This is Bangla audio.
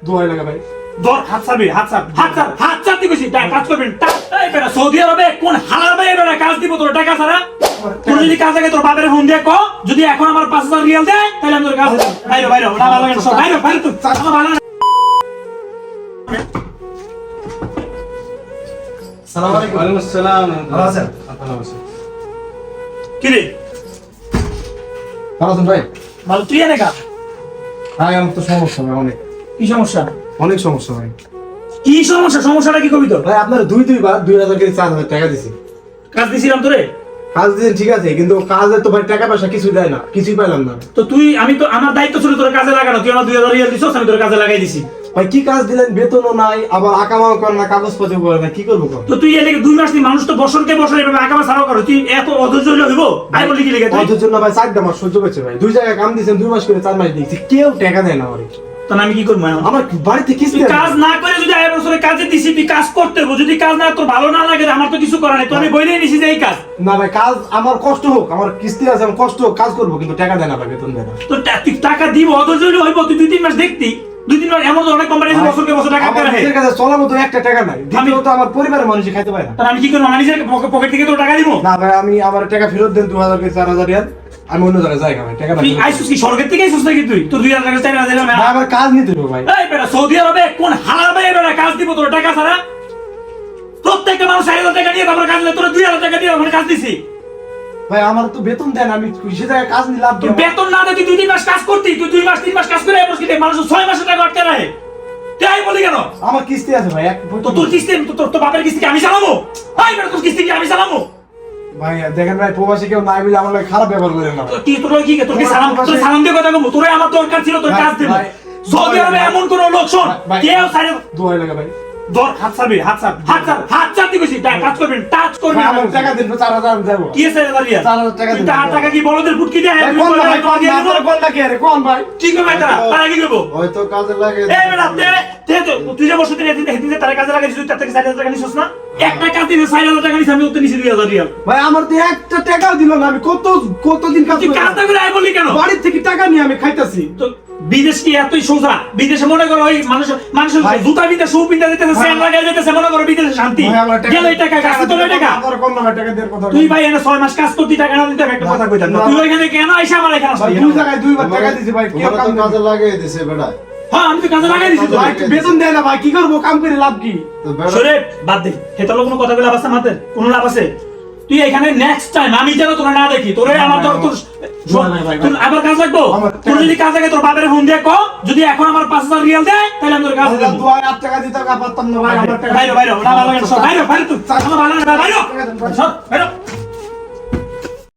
দোয়াই লাগা ভাই। ধর হাত ছাড়বি হাত ছাড় হাত ছাড় হাত ছাড়তে গেছি কাজ করবেন। এই বেটা সৌদি আরবে কোন হালার ভাই বেটা কাজ দিব তোর টাকা ছাড়া? তোর যদি কাজ লাগে তোর বাপের ফোন দিয়ে ক যদি এখন আমার পাঁচ হাজার রিয়াল দেয় তাহলে আমি তোর কাজ বাইরে বাইরে না ভালো লাগে সব বাইরে বাইরে তুই আমার ভালো না। সালাম আলাইকুম। ওয়ালাইকুম আসসালাম। ভালো আছেন? ভালো আছি। কি রে? ভালো আছেন ভাই? ভালো তুই এনে কা ভাই আমার তো সমস্যা অনেক। কি সমস্যা? অনেক সমস্যা ভাই। কি সমস্যা? সমস্যাটা কি কবি তো ভাই আপনার দুই দুইবার দুই হাজার করে চার হাজার টাকা দিছি। কাজ দিছিলাম তোরে? কাজ দিয়েছেন ঠিক আছে কিন্তু কাজে তো ভাই টাকা পয়সা কিছুই দেয় না কিছুই পাইলাম না। তো তুই আমি তো আমার দায়িত্ব ছিল তোর কাজে লাগানো তুই আমার দুই হাজার রিয়াল দিছিস আমি তোর কাজে লাগাই দিছি। ভাই কি কাজ দিলেন? বেতনও নাই আবার আকামাও করে না কাগজপত্র করে না কি করব তো তুই এদিকে দুই মাস দিন মানুষ তো বছরকে বছর এভাবে আগামা ছাড়াও করো তুই এত অধৈর্য হইলে হইব? আই বলি কি লেগে তুই? অথচ জন্য ভাই চারটা মাস সহ্য করছে ভাই। দুই জায়গায় কাম দিয়েছেন দুই মাস করে চার মাস দিয়েছি কেউ টাকা দেয় না আমার আমি কি করব আমার বাড়িতে কিস্তি কাজ না করে যদি আয় বছরে কাজে দিছি তুই কাজ করতে হবে। যদি কাজ না তোর ভালো না লাগে আমার তো কিছু করার নাই। তো আমি বইলে নিছি যে এই কাজ। না ভাই কাজ আমার কষ্ট হোক আমার কিস্তি আছে আমি কষ্ট হোক কাজ করব কিন্তু টাকা দেয় না ভাই বেতন দেয় না। তো টাকা দিব অধৈর্য হইলে হইব তুই দুই তিন মাস দেখতি। দুই তিন মাস এমন অনেক কোম্পানি আছে বছরকে বছর টাকা আমার করে কাছে চলার মতো একটা টাকা নাই। দ্বিতীয়ত আমার পরিবারের মানুষই খাইতে পারে না। আমি কি করব? আমার নিজের পকেট থেকে তোর টাকা দিব? না ভাই আমি আমার টাকা ফেরত দেন দু হাজার কি হাজার রিয়াল। আমি অন্য জায়গায় যাই ভাই টাকা তুই আইসুস কি স্বর্গের থেকে আইসুস নাকি তুই? তোর দুই হাজার টাকা চার হাজার টাকা আমার কাজ নিতে হবে ভাই। এই বেটা সৌদি আরবে কোন ভাই বেটা কাজ দিব তোর টাকা ছাড়া? প্রত্যেকটা মানুষ চার হাজার টাকা দিয়ে তারপরে কাজ দিলে তোর দুই হাজার টাকা দিয়ে ওখানে কাজ দিছি। ভাই আমার তো বেতন দেন আমি সে জায়গায় কাজ নিলাম। তুই বেতন না দিয়ে তুই দুই তিন মাস কাজ করতি তুই দুই মাস তিন মাস কাজ করে এবার কি মানুষ ছয় মাসের টাকা আটকে রাখে। তুই বলি কেন? আমার কিস্তি আছে ভাই তো তোর কিস্তি তো তোর তোর বাপের কিস্তি আমি চালাবো? ভাই বেটা তোর কিস্তি আমি চালাবো? ভাই দেখেন ভাই প্রবাসী কেউ নাই বলে আমার খারাপ ব্যবহার করে না। কি তোর কি তোর কি সালাম তোর সালাম দিয়ে কথা কমু তোর আমার দরকার ছিল তোর কাজ দেব। সৌদি আরবে এমন কোন লোক শোন কেউ সারে দোয়াই লাগে ভাই। ধর হাত ছাড়বি হাত ছাড় হাত ছাড় হাত ছাড়তে গেছি টাচ করবেন টাচ করবি আমার টাকা দিন চার হাজার আমি দেবো। কি আছে দাঁড়িয়ে? চার হাজার টাকা দিন। টাকা টাকা কি বড়দের ফুটকি দেয় কোন ভাই কোন ভাই আমার কোনটা কি আরে কোন ভাই? কি করবে তারা তারা কি করব? হয়তো কাজে লাগে। এই বেটা তে তে তুই যে বসে দিন তারা কাজে লাগাইছিস তুই তার থেকে চার হাজার টাকা নিছিস না? একটা কাজ দিনে চার হাজার টাকা নিছিস আমি ওতে নিছি দুই হাজার রিয়াল ভাই আমার তো একটা টাকাও দিল না আমি কত কতদিন কাজ তুই করে? করে আয় বলি কেন? বাড়ির থেকে টাকা নিয়ে আমি খাইতাছি। তো বিদেশ কি এতই সোজা? বিদেশে মনে করো ওই মানুষ মানুষ জুতা বিন্দা শু বিন্দা দিতেছে ভাই- লাগাই দিতেছে মনে করো বিদেশে শান্তি। গেল এই টাকা কাজ তো টাকা। তুই ভাই এনে ছয় মাস কাজ করতি টাকা না দিতে একটা কথা কইতাম না। না। তুই ওইখানে কেন আইসা আমার এখানে দুই জায়গায় দুইবার টাকা দিছি ভাই দেয় কাজে লাগিয়ে দিছে বেটা। হ্যাঁ আমি তো কাজে লাগাই দিছি তো ভাই বেতন দেয় না ভাই কি করব কাম করে লাভ কি সরে বাদ দে হেতালো কোনো কথা বলে লাভ আছে মাতে কোনো লাভ আছে তুই এখানে নেক্সট টাইম আমি যেন তোরা না দেখি তোরে আমার তোর তোর আবার কাজ লাগবো তোর যদি কাজ লাগে তোর বাপের ফোন দিয়ে ক যদি এখন আমার পাঁচ হাজার রিয়াল দেয় তাহলে আমি তোর কাজ দেবো দু হাজার টাকা দিতে পারতাম না ভাই আমার টাকা বাইরে বাইরে বাইরে বাইরে বাইরে বাইরে